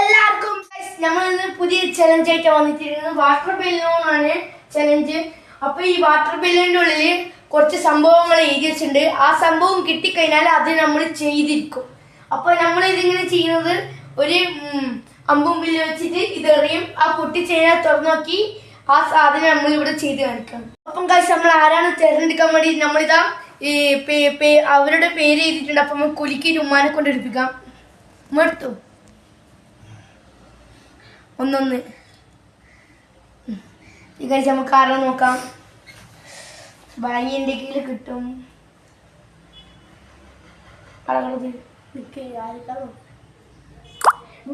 എല്ലാവർക്കും നമ്മൾ ഇന്ന് പുതിയ ചലഞ്ച് ആയിട്ട് വന്നിട്ടിരിക്കുന്നത് വാട്ടർ ബലൂണാണ് ചലഞ്ച് അപ്പൊ ഈ വാട്ടർ ബലൂണിന്റെ ഉള്ളിൽ കുറച്ച് സംഭവങ്ങൾ എഴുതി വെച്ചിട്ടുണ്ട് ആ സംഭവം കിട്ടിക്കഴിഞ്ഞാൽ അത് നമ്മൾ ചെയ്തിരിക്കും. അപ്പൊ നമ്മൾ ഇതിങ്ങനെ ചെയ്യുന്നത് ഒരു അമ്പും ബില്ല് വെച്ചിട്ട് ഇതെറിയും. ആ പൊട്ടി കഴിഞ്ഞാൽ തുറന്നു നോക്കി. ആ സാധനം നമ്മൾ ഇവിടെ ചെയ്ത് കാണിക്കണം അപ്പം കാശ് നമ്മൾ ആരാണ് തിരഞ്ഞെടുക്കാൻ വേണ്ടി നമ്മളിതാ അവരുടെ പേര് എഴുതിയിട്ടുണ്ട്. അപ്പൊ കുലുക്കി ഉമ്മാനെ കൊണ്ട് എടുപ്പിക്കാം. ഉമ്മ എടുത്തു ഒന്നൊന്ന്. ഈ കഴിച്ച് നമുക്ക് ആരാ നോക്കാം. ബാഗി എന്തെങ്കിലും കിട്ടും?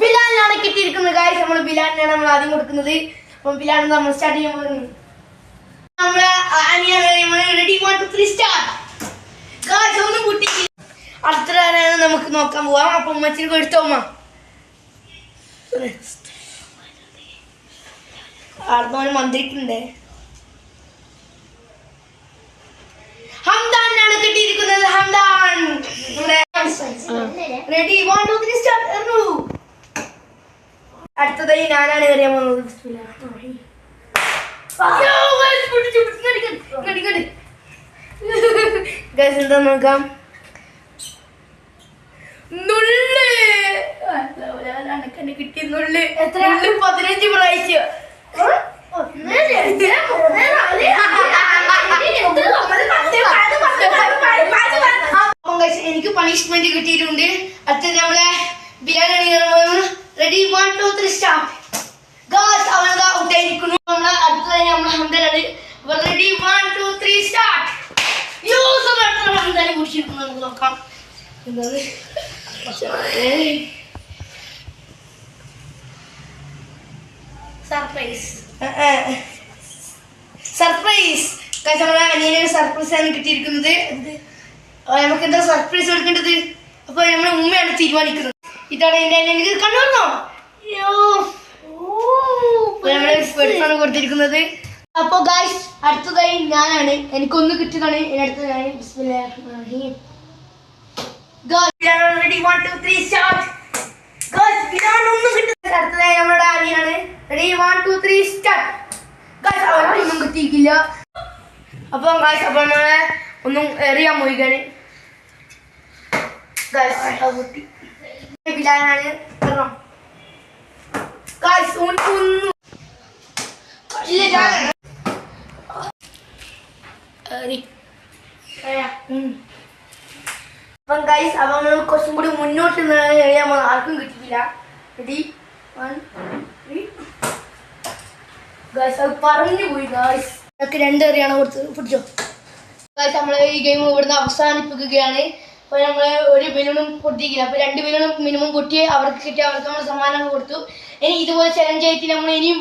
ബിലാലിനാണ് കിട്ടിയിരിക്കുന്നത്. കാര്യം നമ്മൾ ബിലാലിനാണ് നമ്മൾ ആദ്യം കൊടുക്കുന്നത്. അപ്പം ബിലാലിന് നമ്മൾ സ്റ്റാർട്ട് ചെയ്യാൻ പോകുന്നത് നമ്മളെ വൺ ടു ത്രീ സ്റ്റാർട്ട് അടുത്ത നമുക്ക് നോക്കാൻ പോവാം. അപ്പൊ ഉമ്മച്ചിന് കൊടുത്തോ ഉമ്മ? ആർന്നോന് മന്ത്രിക്കുണ്ടേ ഹംദാനാണ് കിട്ടിയിരിക്കുന്നത് Hamdan. Ready one two three start എറിഞ്ഞു അടുത്തതായി ഞാനാണ് എറിയാൻ പോകുന്നത്. എന്താ അയ്യോ, guys, പിടിച്ചു, പിടിച്ചു, ഇങ്ങട്, ഇങ്ങട്, ഇങ്ങട്. Guys, എന്താ നോക്കാം നുള്ള്. അനക്കെന്നെ കിട്ടിയ നുള്ള്. നുള്ള് പതിനഞ്ച് പ്രാവശ്യം. എനിക്ക് പണിഷ്മെന്റ് കിട്ടിയിട്ടുണ്ട്. അച്ഛൻ നമ്മളെ biryani ready one two three start guys അവനതാ ഔട്ടായിരിക്കുന്നു നമ്മളെ അടുത്തതായി നമ്മളെ അപ്പൊ ready one two three start use ഹംദാനെ കുടിച്ചിരിക്കുന്നു നമുക്ക് നോക്കാം. എന്താണ് സർപ്രൈസ് സർപ്രൈസ് നമ്മളെ അനിയനെ സർപ്രൈസ് ആണ് കിട്ടിയിരിക്കുന്നത്. നമുക്ക് എന്താ സർപ്രൈസ് കൊടുക്കേണ്ടത്? അപ്പൊ നമ്മുടെ ഉമ്മയാണ് തീരുമാനിക്കുന്നത്. ഇതാണ് എന്റെ അനിയനിക്ക് കണ്ണുറന്നോ നമ്മുടെ പെടുത്താണ് കൊടുത്തിരിക്കുന്നത്. അപ്പൊ ഗായ്സ് അടുത്തതായി ഞാനാണ്. എനിക്കൊന്ന് കിട്ടിയതാണ് എന്റെ അടുത്ത് ഞാൻ ബിസ്മില്ലാഹിർ ready one two three start guys ഇതാണ് ഒന്നും കിട്ടുന്നത് അടുത്തതായി നമ്മുടെ അനിയാണ് ready one two three start guys അവരൊന്നും കിട്ടിയിട്ടില്ല. അപ്പൊ ഗായ്സ് അപ്പൊ നമ്മളെ ഒന്നും എറിയാൻ പോയിക്കാണ് ബിലാനാണ് എറണം ഗായ്സ് ഒന്നും ഇല്ല ഞാൻ എറി. ഉം. അപ്പം ഗൈസ് അപ്പം നമ്മൾ കുറച്ചും കൂടി മുന്നോട്ട് എഴുതാൻ ആർക്കും കിട്ടിയില്ല റെഡി വൺ ഗൈസ് അത് പറഞ്ഞു പോയി ഗൈസ് നമുക്ക് രണ്ട് കറിയാണ് കൊടുത്ത്? പിടിച്ചോ. ഗൈസ് നമ്മൾ ഈ ഗെയിം ഇവിടുന്ന് അവസാനിപ്പിക്കുകയാണ്. അപ്പോൾ നമ്മൾ ഒരു ബലൂണും പൊട്ടിക്കില്ല അപ്പോൾ രണ്ട് ബലൂണും മിനിമം പൊട്ടി അവർക്ക് കിട്ടി അവർക്ക് നമ്മൾ സമ്മാനം കൊടുത്തു. ഇനി ഇതുപോലെ ചലഞ്ച് ആയിട്ട് നമ്മൾ ഇനിയും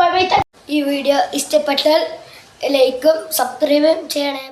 ബൈ ഈ വീഡിയോ ഇഷ്ടപ്പെട്ടാൽ ലൈക്കും സബ്സ്ക്രൈബും ചെയ്യണേ.